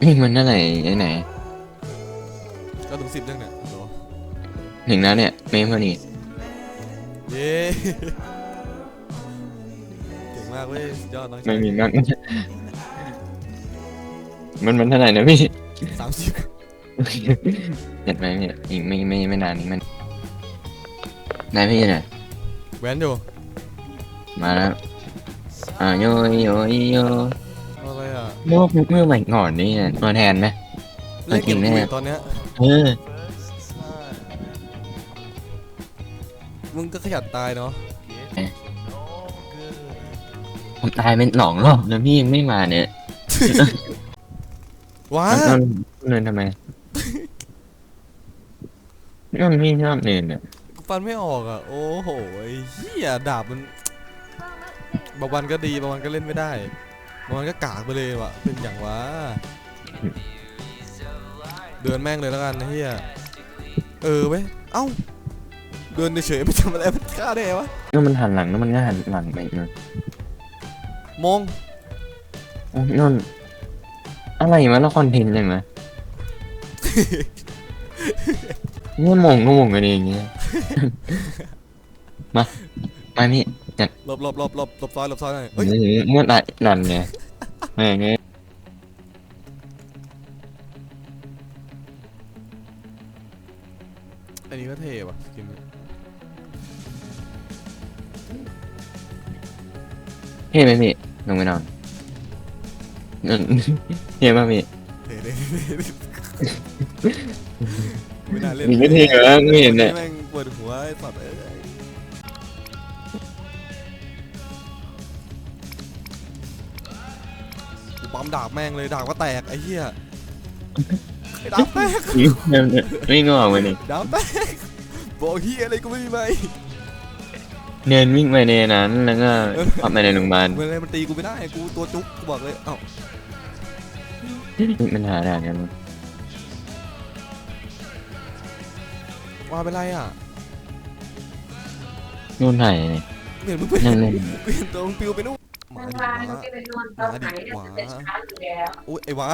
วิ่งมันเท่าไหร่ไอ้ไหนก็ถึงสิบยังเนี่ยโหถึงแล้วเนี่ยเมมพอดีเย้ เก่งมากเว้ยสุดยอดน้องไม่มีมากมันมันเท่าไหร่นะพี่ สามสิบเห็นไหมเนี่ยอีกไม่ไม่ไม่นานนี้มันนายพี่เนี่ยแหวนอยู่ มาแล้วอ่าโยโยโยอะไรอะ เมื่อเมื่อใหม่ก่อนนี่ตัวแทนไหม เล่นเกมจริงแน่คุยตอนเนี้ยเออมึงก็ขยันตายเนาะผมตายเป็นหนองรอบแล้วพี่ยังไม่มาเนี่ยว้าแล้วเนินทำไมก็พี่ชอบเนินเนี่ยกูฟันไม่ออกอะ โอ้โหไอ้เหี้ยดาบมันบางวันก็ดีบางวันก็เล่นไม่ได้ บางวันก็กากไปเลยว่ะ เป็นอย่างวะ เดินแม่งเลยแล้วกันไอ้เหี้ยเออเว้ย เอ้า เดินเฉยๆไปทำอะไรมันฆ่าได้ไงวะก็มันหันหลังแล้วมันก็หันหลังไปอีกนะมองโอ้ยนนอะไรมาแล้วคอนเทนต์ยังไงเนี่ยมงก็มงกันเองเงี้ย มา มานี่หลบหลบหลบหลบหลบซ้ายหลบซ้ายหน่อยเฮ้ยเมื่อไหร่นั่นไง แม่งไงอันนี้ก็เท่ว่ะสกินนี้เท่ไหมพี่ลงไปนอนนั่นเท่ป่ะพี่เท่เท่เท่ไม่น่าเล่น มีไม่เท่เหรอไม่เห็นเนี่ย แม่งปวดหัวไอ้สัตว์เอ้ย กูปั๊มดาบแม่งเลยดาบก็แตกไอ้เหี้ยไอ้ดาบแตกวิ่งออกมานี่ดาบแตกบอกเหี้ยอะไรก็ไม่มีไหมเดินวิ่งไปในนั้นแล้วก็ขับไปในโรงพยาบาลเมื่อไรมันตีกูไม่ได้กูตัวจุกกูบอกเลยเอ้ามันหาด่านกันว่าเป็นไรอะนู่นไหนเนี่ยเห็นมึงเป็นนั่นเลยเปลี่ยนตัวมึงปิวไปนู่น มา มันดิวางวะมันจะเป็นนอนตอนไหนเนี่ยมันจะช้าอยู่แล้ว อุ้ยไอ้หวะ